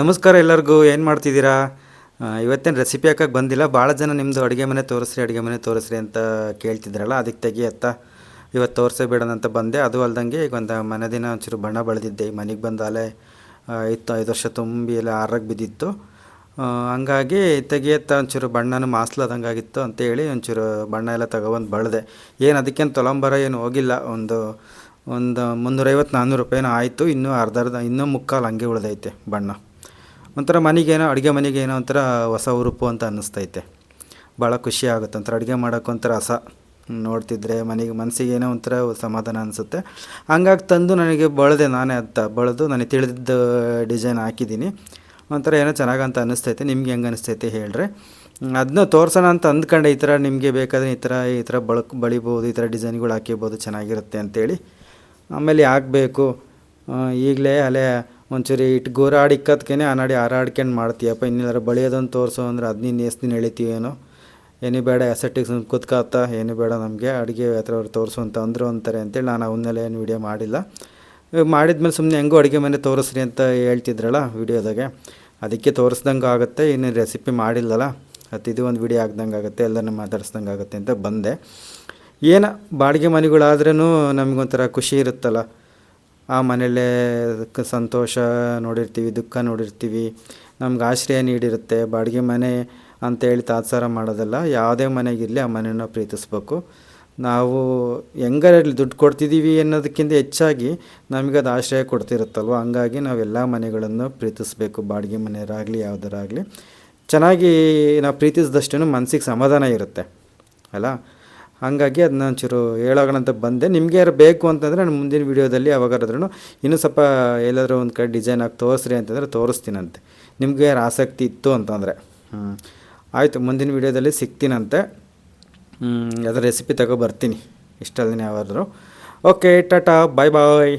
ನಮಸ್ಕಾರ ಎಲ್ಲರಿಗೂ, ಏನು ಮಾಡ್ತಿದ್ದೀರಾ? ಇವತ್ತೇನು ರೆಸಿಪಿ ಹಾಕಕ್ಕೆ ಬಂದಿಲ್ಲ. ಭಾಳ ಜನ ನಿಮ್ಮದು ಅಡುಗೆ ಮನೆ ತೋರಿಸ್ರಿ, ಅಡುಗೆ ಮನೆ ತೋರಿಸ್ರಿ ಅಂತ ಕೇಳ್ತಿದ್ರಲ್ಲ, ಅದಕ್ಕೆ ತೆಗಿಯತ್ತ ಇವತ್ತು ತೋರಿಸೇ ಬಿಡೋಣ ಅಂತ ಬಂದೆ. ಅದು ಅಲ್ದಂಗೆ ಈಗ ಒಂದು ಮನೆ ದಿನ ಒಂಚೂರು ಬಣ್ಣ ಬೆಳೆದಿದ್ದೆ. ಈ ಮನೆಗೆ ಬಂದಾಲೆ ಇತ್ತು ಐದು ವರ್ಷ ತುಂಬಿ ಎಲ್ಲ ಆರಕ್ಕೆ ಬಿದ್ದಿತ್ತು. ಹಂಗಾಗಿ ತೆಗಿಯತ್ತ ಒಂಚೂರು ಬಣ್ಣನ ಮಾಸ್ಲದಂಗಾಗಿತ್ತು ಅಂತೇಳಿ ಒಂಚೂರು ಬಣ್ಣ ಎಲ್ಲ ತಗೊಬಂದು ಬಳ್ದೆ. ಏನು ಅದಕ್ಕೇನು ತೊಲಂಬರ ಏನು ಹೋಗಿಲ್ಲ. ಒಂದು ಒಂದು ಮುನ್ನೂರೈವತ್ತು ನಾನ್ನೂರು ರೂಪಾಯಿನೂ ಆಯಿತು. ಇನ್ನೂ ಅರ್ಧ ಅರ್ಧ ಇನ್ನೂ ಮುಕ್ಕಾಲು ಹಂಗೆ ಉಳಿದೈತೆ ಬಣ್ಣ. ಒಂಥರ ಮನೆಗೇನೋ, ಅಡುಗೆ ಮನೆಗೇನೋ ಒಂಥರ ಹೊಸ ಉರುಪು ಅಂತ ಅನ್ನಿಸ್ತೈತೆ. ಭಾಳ ಖುಷಿ ಆಗುತ್ತೆ ಒಂಥರ ಅಡುಗೆ ಮಾಡೋಕ್ಕೊಂಥರ ರಸ ನೋಡ್ತಿದ್ರೆ ಮನೆಗೆ ಮನಸ್ಸಿಗೆ ಏನೋ ಒಂಥರ ಸಮಾಧಾನ ಅನಿಸುತ್ತೆ. ಹಂಗಾಗಿ ತಂದು ನನಗೆ ಬಳದೆ, ನಾನೇ ಅಂತ ಬಳದು ನನಗೆ ತಿಳಿದಿದ್ದ ಡಿಸೈನ್ ಹಾಕಿದ್ದೀನಿ. ಒಂಥರ ಏನೋ ಚೆನ್ನಾಗಂತ ಅನ್ನಿಸ್ತೈತೆ, ನಿಮ್ಗೆ ಹೆಂಗೆ ಅನಿಸ್ತೈತೆ ಹೇಳ್ರಿ. ಅದನ್ನ ತೋರ್ಸೋಣ ಅಂತ ಅಂದ್ಕೊಂಡೆ, ಈ ಥರ ನಿಮಗೆ ಬೇಕಾದ್ರೆ ಈ ಥರ ಈ ಥರ ಬಳಕ್, ಬಳಿಬೋದು, ಈ ಥರ ಡಿಸೈನ್ಗಳು ಹಾಕಿಬೋದು ಚೆನ್ನಾಗಿರುತ್ತೆ ಅಂತೇಳಿ. ಆಮೇಲೆ ಹಾಕಬೇಕು ಈಗಲೇ ಅಲ್ಲೇ ಒಂಚೂರು ಇಟ್ಟು ಗೋರಾಡಿಕ್ಕದ್ಕೇನೆ ಅನಾಡಿ ಹಾರಾಡ್ಕೊಂಡು ಮಾಡ್ತೀಯಪ್ಪ, ಇನ್ನೆಲ್ಲರ ಬಳಿಯೋದನ್ನು ತೋರಿಸು ಅಂದ್ರೆ ಅದನ್ನ ದಿನ ಎಳಿತೀವೇನೋ. ಏನು ಬೇಡ, ಎಸೆಟ್ಟಿಗೆ ಸುಮ್ಮನೆ ಕುತ್ಕಾತ ಏನು ಬೇಡ ನಮಗೆ, ಅಡುಗೆ ಹತ್ರ ಅವ್ರು ತೋರಿಸು ಅಂತ ಅಂದರು ಅಂತಾರೆ ಅಂತೇಳಿ ನಾನು ಅವನ್ನೆಲ್ಲ ಏನು ವೀಡಿಯೋ ಮಾಡಿಲ್ಲ. ಮಾಡಿದ್ಮೇಲೆ ಸುಮ್ಮನೆ ಹೆಂಗೋ ಅಡುಗೆ ಮನೆ ತೋರಿಸ್ರಿ ಅಂತ ಹೇಳ್ತಿದ್ರಲ್ಲ ವೀಡಿಯೋದಾಗೆ, ಅದಕ್ಕೆ ತೋರಿಸ್ದಂಗೆ ಆಗುತ್ತೆ, ಇನ್ನು ರೆಸಿಪಿ ಮಾಡಿಲ್ಲಲ್ಲ ಅದು ಇದು ಒಂದು ವೀಡಿಯೋ ಆಗ್ದಂಗೆ ಆಗುತ್ತೆ, ಎಲ್ಲರನ್ನ ಮಾತಾಡ್ಸ್ದಂಗೆ ಆಗುತ್ತೆ ಅಂತ ಬಂದೆ. ಏನು, ಬಾಡಿಗೆ ಮನೆಗಳಾದ್ರೂ ನಮಗೊಂಥರ ಖುಷಿ ಇರುತ್ತಲ್ಲ. ಆ ಮನೆಯಲ್ಲೇ ಅದಕ್ಕೆ ಸಂತೋಷ ನೋಡಿರ್ತೀವಿ, ದುಃಖ ನೋಡಿರ್ತೀವಿ. ನಮ್ಗೆ ಆಶ್ರಯ ನೀಡಿರುತ್ತೆ. ಬಾಡಿಗೆ ಮನೆ ಅಂತೇಳಿ ತಾತ್ಸಾರ ಮಾಡೋದಲ್ಲ, ಯಾವುದೇ ಮನೆಗಿರಲಿ ಆ ಮನೆಯನ್ನು ಪ್ರೀತಿಸ್ಬೇಕು. ನಾವು ಹೆಂಗಾರ ಇರಲಿ, ದುಡ್ಡು ಕೊಡ್ತಿದ್ದೀವಿ ಅನ್ನೋದಕ್ಕಿಂತ ಹೆಚ್ಚಾಗಿ ನಮಗೆ ಅದು ಆಶ್ರಯ ಕೊಡ್ತಿರುತ್ತಲ್ವ? ಹಂಗಾಗಿ ನಾವೆಲ್ಲ ಮನೆಗಳನ್ನು ಪ್ರೀತಿಸ್ಬೇಕು. ಬಾಡಿಗೆ ಮನೆಯವರಾಗಲಿ ಯಾವುದರಾಗಲಿ. ಚೆನ್ನಾಗಿ ನಾವು ಪ್ರೀತಿಸಿದಷ್ಟು ಮನಸ್ಸಿಗೆ ಸಮಾಧಾನ ಇರುತ್ತೆ. ಅಲ್ಲ? ಹಾಗಾಗಿ ಅದನ್ನ ಒಂಚೂರು ಹೇಳೋಣ ಅಂತ ಬಂದೆ. ನಿಮಗೆ ಯಾರು ಬೇಕು ಅಂತಂದರೆ ನಾನು ಮುಂದಿನ ವೀಡಿಯೋದಲ್ಲಿ ಯಾವಾಗಾದ್ರೂ ಇನ್ನೂ ಸ್ವಲ್ಪ ಎಲ್ಲಾದರೂ ಒಂದು ಕಡೆ ಡಿಸೈನ್ ಆಗಿ ತೋರಿಸ್ರಿ ಅಂತಂದರೆ ತೋರಿಸ್ತೀನಂತೆ. ನಿಮಗೆ ಯಾರು ಆಸಕ್ತಿ ಇತ್ತು ಅಂತಂದರೆ. ಹ್ಞೂ ಆಯಿತು, ಮುಂದಿನ ವೀಡಿಯೋದಲ್ಲಿ ಸಿಗ್ತೀನಂತೆ. ಅದರ ರೆಸಿಪಿ ತಗೋ ಬರ್ತೀನಿ. ಇಷ್ಟಲ್ಲಿ ಯಾವಾದರೂ ಓಕೆ ಟಾಟಾ ಬಾಯ್ ಬಾಯ್